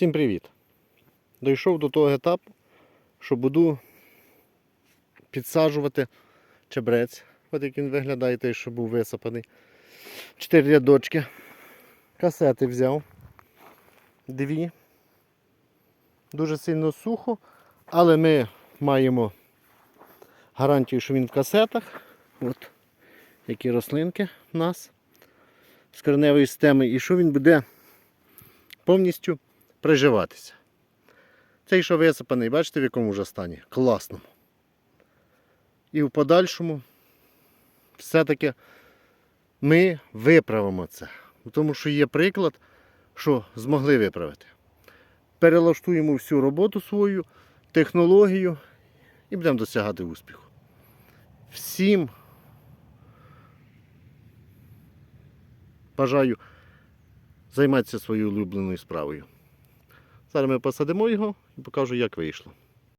Всім привіт! Дійшов до того етапу, що буду підсаджувати чебрець. От як він виглядає, той, що був висипаний. Чотири рядочки. Касети взяв. Дві. Дуже сильно сухо, але ми маємо гарантію, що він в касетах. От які рослинки в нас з кореневої системи, і що він буде повністю приживатися. Цей, що висипаний, бачите, в якому вже стані? Класному. І в подальшому все-таки ми виправимо це. Тому що є приклад, що змогли виправити. Перелаштуємо всю роботу свою, технологію і будемо досягати успіху. Всім бажаю займатися своєю улюбленою справою. Зараз ми посадимо його і покажу, як вийшло.